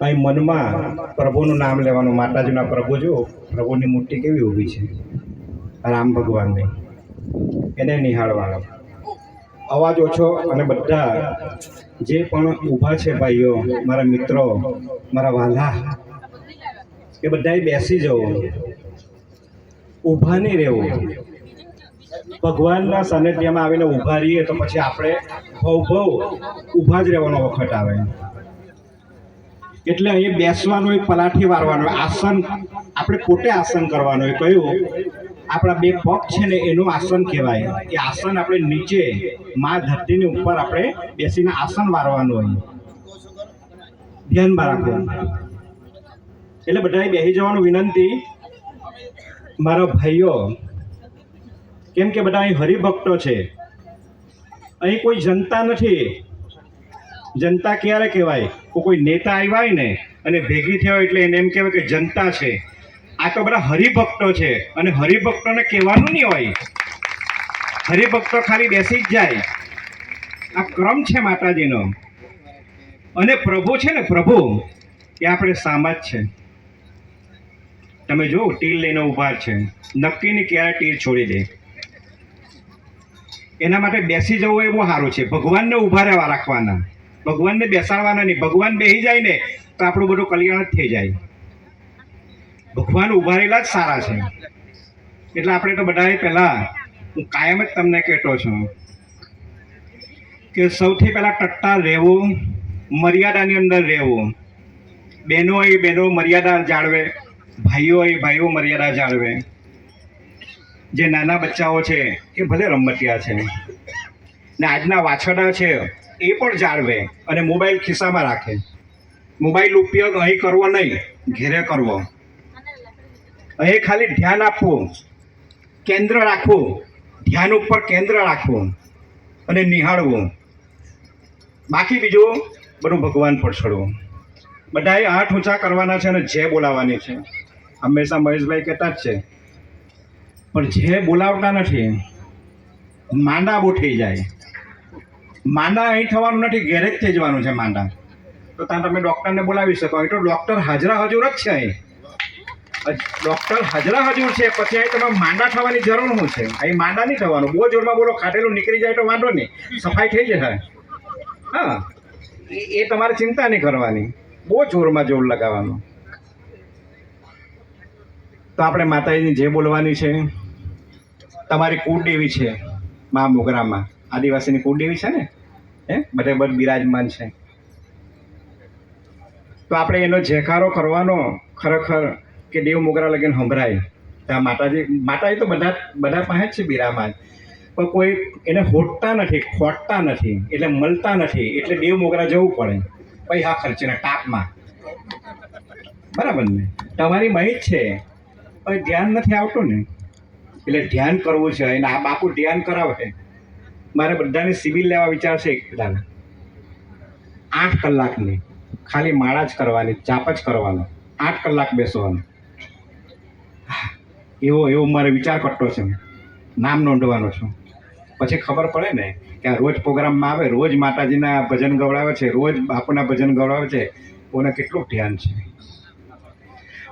અહીં મનમાં પ્રભુનું નામ લેવાનું, માતાજીના પ્રભુ જો, પ્રભુની મૂર્તિ કેવી ઊભી છે? રામ ભગવાનની. એને નિહાળવાનો. અવાજ ઓછો અને બધા જે પણ ઊભા છે ભાઈઓ, મારા મિત્રો, મારા વાલા, એ બધાએ બેસી જવું. ઊભા નહીં રહેવું. ભગવાનના સાનિધ્યમાં આવીને ઊભા રહીએ તો પછી આપણે ભવ ભવ ઊભા જ રહેવાનો વખત આવે. એટલે અહીં બેસવાનું એક પલાઠી વારવાનું આસન, આપણે પોતે આસન કરવાનું હોય. કયું? આપણા બે પગ છે ને, એનું આસન કહેવાય. એ આસન આપણે નીચે મા ધરતીની ઉપર આપણે બેસીને આસન વારવાનું હોય. ધ્યાનમાં રાખો. એટલે બધાએ બેસી જવાનું વિનંતી. મારા ભાઈઓ, કેમ કે બધા અહીં હરિભક્તો છે. અહીં કોઈ જનતા નથી. જનતા ક્યારે કહેવાય? કોઈ નેતા આવ્યા હોય ને, અને ભેગી થયા એટલે એને એમ કહેવાય કે જનતા છે. આ તો બધા હરિભક્તો છે, અને હરિભક્તોને કહેવાનું નહીં હોય. હરિભક્તો ખાલી બેસી જ જાય. આ ક્રમ છે માતાજીનો. અને પ્રભુ છે ને, પ્રભુ, એ આપણે સામા છે. તમે જો ટીલ લઈને ઊભા છે. નક્કી નહીં ક્યારે ટીલ છોડી દે. એના માટે બેસી જવું એ બહુ સારું છે. ભગવાનને ઊભા રહેવા રાખવાના. ભગવાનને બેસાડવાના નહીં. ભગવાન બેસી જાય ને, તો આપણું બધું કલ્યાણ જ થઈ જાય. ભગવાન ઊભા રહેલા જ સારા છે. એટલે આપણે તો બધાએ પહેલાં, હું કાયમ જ તમને કહેતો છું કે સૌથી પહેલાં ટટ્ટા રહેવું, મર્યાદાની અંદર રહેવું. બહેનો એ બહેનો મર્યાદા જાળવે ભાઈઓ એ ભાઈઓ મર્યાદા જાળવે. જે નાના બચ્ચાઓ છે, એ ભલે રમતિયા છે. ને આજના વાછરડા છે એ પણ જાળવે અને મોબાઈલ ખિસ્સામાં રાખે. મોબાઈલ ઉપયોગ અહીં કરવો નહીં, ઘેરે કરવો. અહીં ખાલી ધ્યાન આપવું, કેન્દ્ર રાખવું, ધ્યાન ઉપર કેન્દ્ર રાખવું અને નિહાળવું. બાકી બીજું બધું ભગવાન પર છોડવું બધાએ હાથ ઊંચા કરવાના છે અને જે બોલાવવાની છે. હંમેશા મહેશભાઈ કહેતા જ છે, પણ જે બોલાવતા નથી, માંડા થઈ જાય. માંડા અહીં થવાનું નથી, ઘેરે જ જવાનું છે માંડા તો ત્યાં તમે ડૉક્ટરને બોલાવી શકો અહીં તો ડૉક્ટર હાજરા હજુર જ છે અહીં. ડૉક્ટર હાજરા હજુર છે, પછી અહીં તમે માંડા થવાની જરૂર શું છે? અહીં માંડા નહીં થવાનું. બહુ જોરમાં બોલો ખાટેલું નીકળી જાય તો વાંધો નહીં. સફાઈ થઈ જશે. હા. એ તમારે ચિંતા નહીં કરવાની. બહુ જોરમાં જોર લગાવવાનું. તો આપણે માતાજીની જે બોલવાની છે, તમારી કુળદેવી છે, મા મોગરામાં. આદિવાસીની કુળદેવી છે ને? હે? બધે બધ બિરાજમાન છે. તો આપણે એનો જેકારો કરવાનો ખરેખર કે દેવ મોગરા લગીને સંભળાય. ત્યાં માતાજી માતાજી તો બધા બધા પાસે જ છે બિરામાન. પણ કોઈ એને હોટતા નથી, ખોટતા નથી, એટલે મળતા નથી, એટલે દેવ મોગરા જવું પડે. પૈસા ખર્ચીને ટાપમાં. બરાબર ને? તમારી માહિત છે. પણ ધ્યાન નથી આવતું ને. એટલે ધ્યાન કરવું છે. અને આ બાપુ ધ્યાન કરાવે મારે બધાને સિવિલ લેવા વિચાર છે દાદા આઠ કલાકની. ખાલી માળા જ કરવાની, ચાપ જ કરવાનો. આઠ કલાક બેસવાનો. એવો એવો મારે વિચાર કરતો છે નામ નોંધવાનો છું. પછી ખબર પડે ને કે આ રોજ પ્રોગ્રામમાં આવે, રોજ માતાજીના ભજન ગવડાવે છે, રોજ બાપુના ભજન ગવડાવે છે. કોને કેટલું ધ્યાન છે.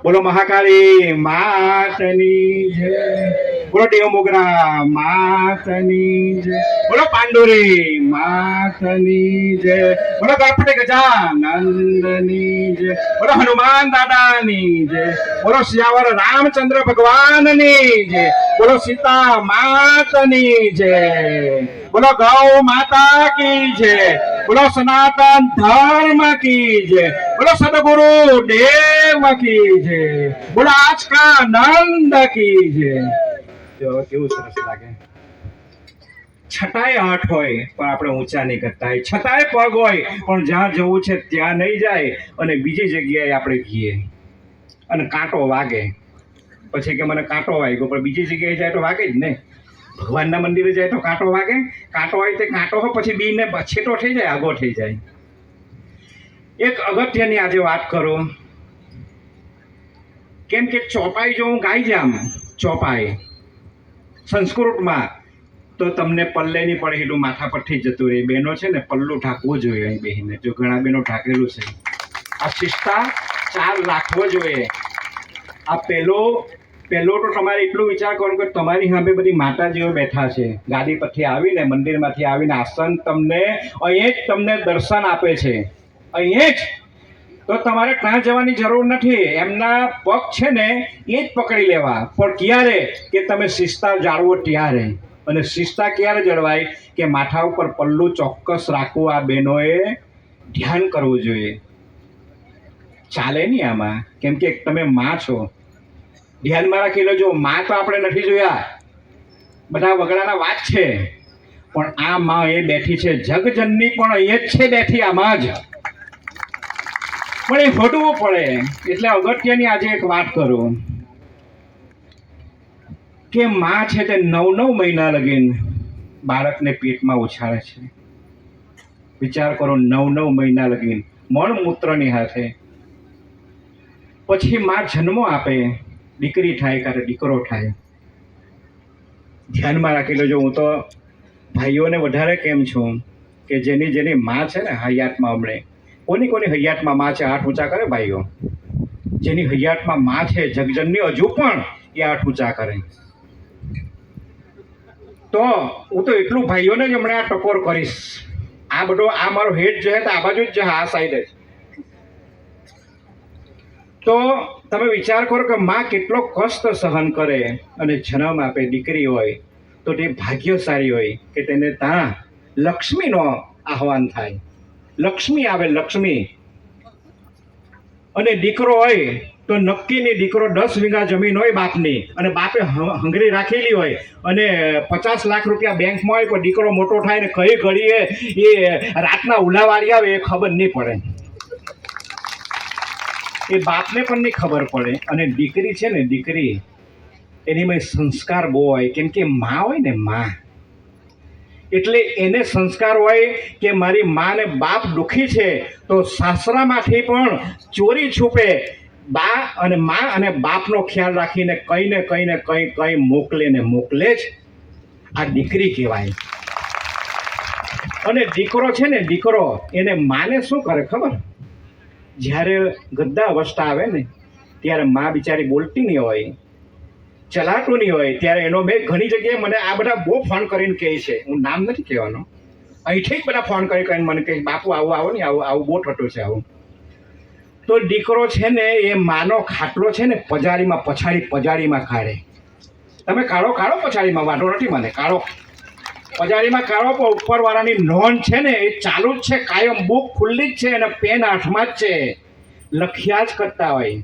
બોલો મહાકાળી, માતની જય. બોલો દેવ મોગરા માતની જય બોલો પાંડુરી માતની જય બોલો ગણપતિ ગજાનંદની જય બોલો હનુમાન દાદાની જય બોલો શિયાવર રામચંદ્ર ભગવાનની જય બોલો સીતા માતની જય બોલો ગૌ માતા કી જય બોલો સનાતન ધર્મ કી જય બોલો સદગુરુ દેવ કી જય બોલો આજકા નંદ કી જય જો કેવું સરસ લાગે? છતાંય આઠ હોય, પણ આપણે ઊંચા નહીં કરતા. હોય છતાંય પગ હોય, પણ જ્યાં જવું છે ત્યાં નહીં જાય, અને બીજી જગ્યાએ આપણે જઈએ અને કાંટો વાગે. પછી કે મને કાંટો વાગ્યો, પણ બીજી જગ્યાએ જાય તો વાગે જ ને? ભગવાનના મંદિરે જાય તો કાંટો વાગે? કાંટો હોય તે કાંટો હોય, પછી બીને છેટો થઈ જાય, આગો થઈ જાય. એક અગત્યની આજે વાત કરું. કેમ કે ચોપાઈ જો હું ગાઈ જામ, ચોપાઈ. સંસ્કૃતમાં તો તમને પલ્લેની નહીં પડે એટલું માથા પરથી જતું રહે. બહેનો છે ને, પલ્લું ઢાંકવું જોઈએ અહીં બેહીને. જો ઘણા બહેનો ઢાંકેલું છે. આ શિસ્તા ચાર રાખવો જોઈએ. આ પહેલો પહેલો તો તમારે એટલું વિચાર કરો કે તમારી સામે બધી માતાજીઓ બેઠા છે. ગાડી પરથી આવીને, મંદિરમાંથી આવીને આસન તમને અહીં જ તમને દર્શન આપે છે. અહીં જ તો તમારે ત્યાં જવાની જરૂર નથી. એમના પગ છે ને, એ જ પકડી લેવા. પણ ક્યારે? કે તમે શિસ્તા જાળવો ત્યારે. અને શિસ્તા ક્યારે જળવાય? કે માથા ઉપર પલ્લું ચોક્કસ રાખવું આ બહેનોએ ધ્યાન કરવું જોઈએ. ચાલે નહીં આમાં. કેમ કે તમે માં છો. ધ્યાનમાં રાખી લેજો. માં તો આપણે નથી જોયા. બધા વગડાના વાત છે. પણ આ માં એ બેઠી છે. જગજનની પણ એ જ છે બેઠી, આમાં જ. પણ એ હટવું પડે. એટલે અગત્યની આજે એક વાત કરું. કે માં છે તે નવ નવ મહિના લગીન બાળકને પેટમાં ઉછાળે છે. વિચાર કરો નવ નવ મહિના લગીન મળમૂત્રની હાથે. પછી માં જન્મ આપે, દીકરી થાય ક્યારે દીકરો થાય. ધ્યાનમાં રાખી લેજો, હું તો ભાઈઓને વધારે કેમ છું કે જેની જેની માં છે ને હયાતમાં હમણે કોની કોની હૈયાતમાં માં છે? હાથ ઊંચા કરે ભાઈઓ. જેની હૈયાતમાં માં છે, જગજનની, હજુ પણ એ હાથ ઊંચા કરે. તો હું તો એટલું ભાઈઓને જ હમણાં આ ટકોર કરીશ. આ બધો, આ મારો હેડ જે તો આ બાજુ જ છે આ સાઈડ જ. તો તમે વિચાર કરો કે માં કેટલો કષ્ટ સહન કરે અને જન્મ આપે દીકરી હોય, તો તે ભાગ્યશાળી હોય કે તેને ત્યાં લક્ષ્મીનો આહવાન થાય. લક્ષ્મી આવે, લક્ષ્મી. અને દીકરો હોય, તો નક્કીની દીકરો દસ વીઘા જમીન હોય બાપની. અને બાપે હંગરી રાખેલી હોય. અને પચાસ લાખ રૂપિયા બેંકમાં હોય પણ દીકરો મોટો થાય ને કઈ ઘડીએ એ રાતના ઉલાવાળી આવે, એ ખબર નહીં પડે. એ બાપને પણ નહીં ખબર પડે. અને દીકરી છે ને, દીકરી એનીમાં સંસ્કાર બહુ હોય. કેમ કે મા હોય ને માં. એટલે એને સંસ્કાર હોય કે મારી માને બાપ દુઃખી છે, તો સાસરામાંથી પણ ચોરી છૂપે. બા અને મા અને બાપનો ખ્યાલ રાખીને કંઈ ને કંઈ ને કંઈ કંઈ મોકલે ને મોકલે જ. આ દીકરી કહેવાય. અને દીકરો છે ને, દીકરો, એને માને શું કરે ખબર? જ્યારે ગદ્દા અવસ્થા આવે ને, ત્યારે મા બિચારી બોલતી નહીં હોય. ચલાતું નહીં હોય ત્યારે એનો મેં ઘણી જગ્યાએ મને આ બધા બહુ ફોન કરીને કહે છે. હું નામ નથી કહેવાનો. અહીંથી જ બધા ફોન કરી કરીને મને કહે, બાપુ, આવું, આવો ને, આવું આવું બહુ થતું છે, આવું. તો દીકરો છે ને એ માનો ખાટલો છે ને પજારીમાં પછાડી, પજારીમાં કાઢે તમે કાઢો કાઢો પછાડીમાં વાંધો નથી મને કાઢો પજારીમાં કાઢો પણ ઉપરવાળાની નોંધ છે ને એ ચાલુ જ છે, કાયમ બુક ખુલ્લી જ છે અને પેન હાથમાં જ છે. લખ્યા જ કરતા હોય.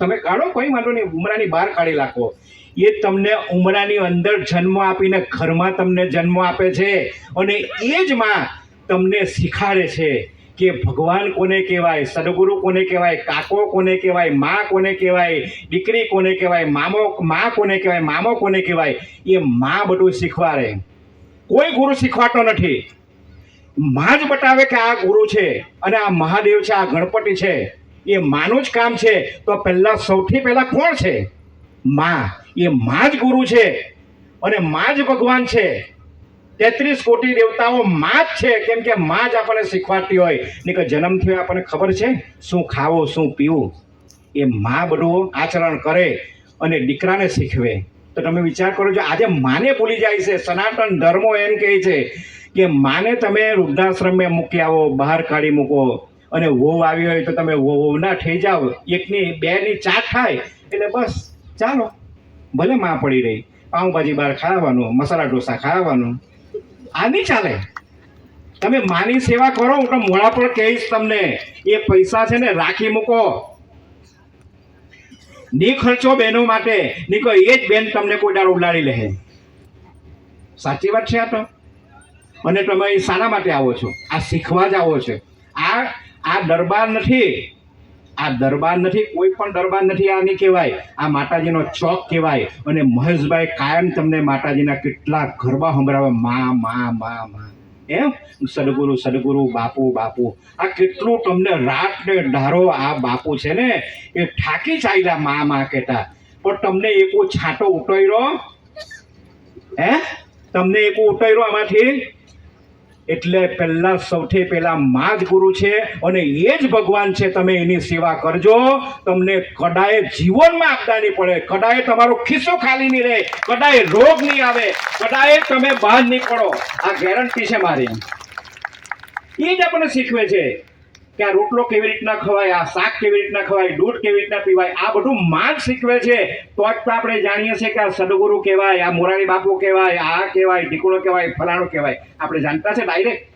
તમે કાઢો કોઈ વાંધો નહીં, ઉમરાની બહાર કાઢી નાખો. એ તમને ઉમરાની અંદર જન્મ આપીને ઘરમાં તમને જન્મ આપે છે અને એ જ માં તમને શીખાડે છે કે ભગવાન કોને કહેવાય, સદગુરુ કોને કહેવાય, કાકો કોને કહેવાય, મા કોને કહેવાય, દીકરી કોને કહેવાય, મામો, મા કોને કહેવાય, મામો કોને કહેવાય, એ મા બધું શીખવાડે. કોઈ ગુરુ શીખવાડતો નથી. મા જ બતાવે કે આ ગુરુ છે અને આ મહાદેવ છે, આ ગણપતિ છે. એ માનું જ કામ છે, તો પહેલાં સૌથી પહેલાં કોણ છે? માં. એ માં જ ગુરુ છે અને માં જ ભગવાન છે. તેત્રીસ કોટી દેવતાઓ માં જ છે. કેમ કે માં જ આપણને શીખવાડતી હોય. ને કે જન્મથી આપણને ખબર છે શું ખાવું, શું પીવું. એ માં બધું આચરણ કરે અને દીકરાને શીખવે. તો તમે વિચાર કરો છો આજે માને ભૂલી જાય છે. સનાતન ધર્મો એમ કહે છે કે માને તમે વૃદ્ધાશ્રમે મૂકી આવો, બહાર કાઢી મૂકો. અને વહુ આવી હોય તો તમે વહુના થઈ જાઓ. એકની, બેની ચા થાય, એટલે બસ, ચાલો. ભલે માં પડી રહી. પાઉંભાજી બહાર ખાવાનું, મસાલા ઢોસા ખાવાનું. આ નહીં ચાલે. તમે માની સેવા કરો, હું તો મોડા પર કહીશ તમને. એ પૈસા છે ને રાખી મૂકો. ની ખર્ચો બહેનો માટે. ની કોઈ એ જ બેન તમને કોઈ દાડો ઉલાડી લે સાચી વાત છે આ તો? અને તમે શાના માટે આવો છો? આ શીખવા જ આવો છો. આ આ દરબાર નથી. આ દરબાર નથી, કોઈ પણ દરબાર નથી આ નહીં કહેવાય. આ માતાજીનો ચોક કહેવાય. અને મહેશભાઈ કાયમ તમને માતાજીના કેટલા ગરબા સંભળાવે. મા મા મા મા. એમ? સદગુરુ સદગુરુ, બાપુ બાપુ. આ કેટલું તમને રાત ને ધારો આ બાપુ છે ને, એ ઠાકી ચાલ્યા મા મા કહેતા. પણ તમને એકો છાંટો ઉટાયરો હે? તમને એકો ઉટાયરો આમાંથી? એટલે પહેલા સૌથી પહેલા મા જ ગુરુ છે અને એ જ ભગવાન છે, તમે એની સેવા કરજો. તમને કદાય જીવનમાં આપતા નહીં પડે. કદાય તમારો ખિસ્સો ખાલી નહીં રહે. કદાય રોગ નહીં આવે. કદાય તમે બહાર નહીં પડો આ ગેરંટી છે મારી એ જ આપણને શીખવે છે. કે આ રોટલો કેવી રીતના ખવાય, આ શાક કેવી રીતના ખવાય, દૂધ કેવી રીતના પીવાય, આ બધું માર્ગ શીખવે છે. તો જ તો આપણે જાણીએ છીએ કે આ સદગુરુ કહેવાય, આ મોરારી બાપુ કહેવાય, આ કહેવાય, ઢીકણો કહેવાય, ફલાણો કહેવાય. આપણે જાણતા છે ડાયરેક્ટ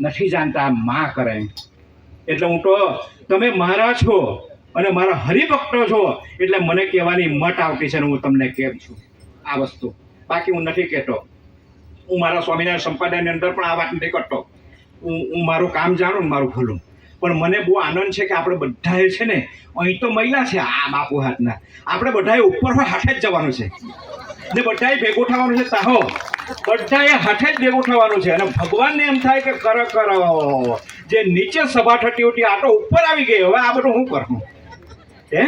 નથી જાણતા માં કરે. એટલે હું તો, તમે મારા છો અને મારા હરિભક્તો છો, એટલે મને કહેવાની મત આવતી છે હું તમને કેમ છું આ વસ્તુ. બાકી હું નથી કહેતો. હું મારા સ્વામિનારાયણ સંપ્રદાયની અંદર પણ આ વાત નથી કરતો. હું હું મારું કામ જાણું મારું ભલું. પણ મને બહુ આનંદ છે કે આપણે બધાએ છે ને, અહીં તો મહિલા છે આ બાપુ હાથના. આપણે બધાએ ઉપર હોય હાથે જ જવાનું છે. ને બધાએ ભેગું થવાનું છે તાહો બધાએ હાથે જ ભેગું થવાનું છે. અને ભગવાનને એમ થાય કે કર કર. જે નીચે સભા થતી હતી આ તો ઉપર આવી ગઈ. હવે આ બધું હું કરું? હે?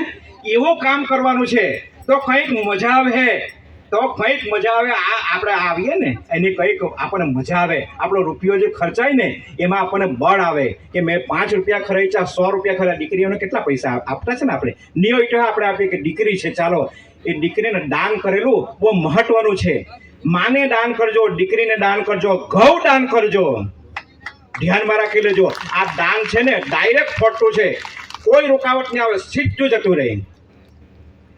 એવું કામ કરવાનું છે. તો કંઈક મજા આવે. તો કંઈક મજા આવે. આ આપણે આવીએ ને, એની કંઈક આપણને મજા આવે. આપણો રૂપિયો જે ખર્ચાય ને, એમાં આપણને બળ આવે કે મેં પાંચ રૂપિયા ખર્ચ્યા, સો રૂપિયા ખર્ચા દીકરીઓને કેટલા પૈસા આપતા છે ને આપણે? નિયો આપણે આપીએ કે દીકરી છે, ચાલો. એ દીકરીને દાન કરેલું બહુ મહત્વનું છે. માને દાન કરજો, દીકરીને દાન કરજો, ઘઉં દાન કરજો. ધ્યાનમાં રાખી લેજો. આ દાન છે ને ડાયરેક્ટ ફરતું છે. કોઈ રૂકાવટ નહીં આવે, સીધું જતું રહે.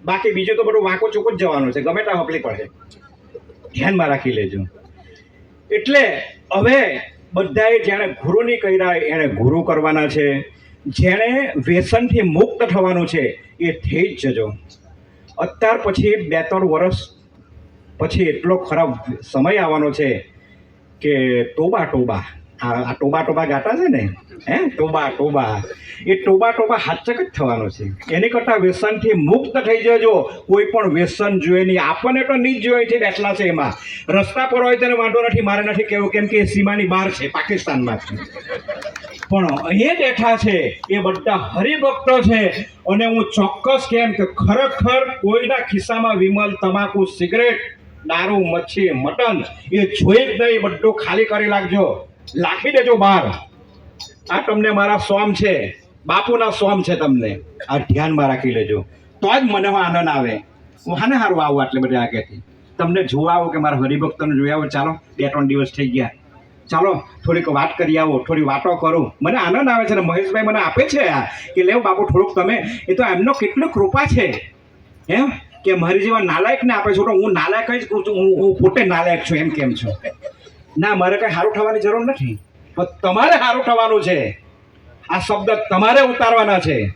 બાકી બીજું તો બધું વાંકો ચોખ્ખું જ જવાનું છે. ગમે ત્યાં હપલી પડે. ધ્યાનમાં રાખી લેજો. એટલે હવે બધાએ જેણે ગુરુની કર્યા એણે ગુરુ કરવાના છે. જેણે વ્યસનથી મુક્ત થવાનું છે, એ થઈ જ જજો. અત્યાર પછી બે ત્રણ વર્ષ પછી એટલો ખરાબ સમય આવવાનો છે કે ટોબા ટોબા આ ટોબા ટોબા ગાતા છે ને? હે? ટોબા ટોબા. એ ટોબા ટોબા હાચક જ થવાનો છે. એની કરતાં વ્યસનથી મુક્ત થઈ જજો. કોઈ પણ વ્યસન જોઈએ નહીં. આપણને તો નહીં જ જોઈએ છે બેઠલા છે એમાં. રસ્તા પર હોય તેને વાંધો નથી, મારે નથી કહેવું, કેમ કે એ સીમાની બહાર છે, પાકિસ્તાનમાં છે. પણ અહીં બેઠા છે, એ બધા હરિભક્તો છે. અને હું ચોક્કસ કેમ કે ખરેખર કોઈના ખિસ્સામાં વિમલ, તમાકુ, સિગરેટ, દારૂ, મચ્છી, મટન, એ જોઈ જ નહીં. બધું ખાલી કરી નાખજો લાખી દેજો બહાર. આ તમને મારા સોમ છે. બાપુના સોમ છે તમને. આ ધ્યાનમાં રાખી લેજો. તો જ મને આનંદ આવે. હું હાને સારું આવું આટલે બધે આગેથી? તમને જોવા આવો કે મારા હરિભક્તોને જોયા આવો? ચાલો, બે ત્રણ દિવસ થઈ ગયા. ચાલો, થોડીક વાત કરી આવો, થોડી વાતો કરો. મને આનંદ આવે છે ને મહેશભાઈ મને આપે છે આ કે લેવ બાપુ થોડુંક તમે. એ તો એમનો કેટલો કૃપા છે. એમ કે મારી જેવા નાલાયકને આપે છો તો હું નાલાયક જ કહું છું. હું પોતે નાલાયક છું, એમ કેમ છું? ના, મારે કંઈ સારું થવાની જરૂર નથી. તમારે સારું થવાનું છે. આ શબ્દ તમારે ઉતારવાના છે.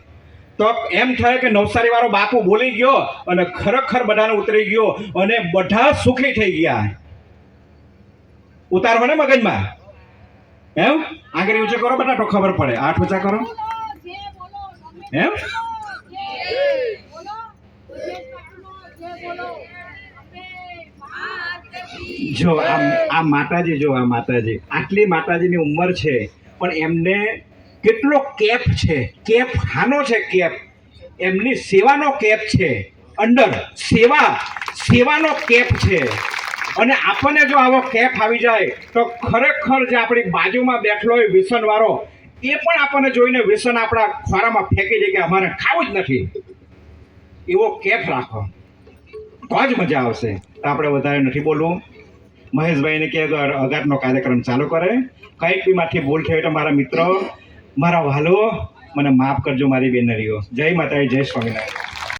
તો એમ થાય કે નવસારી વાળો બાપુ બોલી ગયો અને ખરેખર બધાને ઉતરી ગયો અને બધા સુખી થઈ ગયા. ઉતારવા ને મગજમાં? એમ? આગળ ઊંચો કરો બધા તો ખબર પડે. આઠ ઊંચા કરો. એમ? જો આ માતાજી, જો આ માતાજી, આટલી માતાજીની ઉંમર છે, પણ એમને કેટલો કેપ છે, કેપ હાનો છે કેપ? એમની સેવાનો કેપ છે, અંદર સેવા, સેવાનો કેપ છે. અને આપણને જો આવો કેપ આવી જાય, તો ખરેખર જે આપણી બાજુમાં બેઠલો હોય વ્યસનવાળો એ પણ આપણને જોઈને વ્યસન આપણા ખોરામાં ફેંકી દે કે અમારે ખાવું જ નથી. એવો કેપ રાખો. તો જ મજા આવશે. આપણે વધારે નથી બોલવું. મહેશભાઈને કે અગાતનો કાર્યક્રમ ચાલુ કરે, કંઈક બી માથી ભૂલ થઈ હોય તો મારા મિત્રો, મારા વાલો મને માફ કરજો મારી બેનરીઓ. જય માતાજી, જય સ્વામિનારાયણ.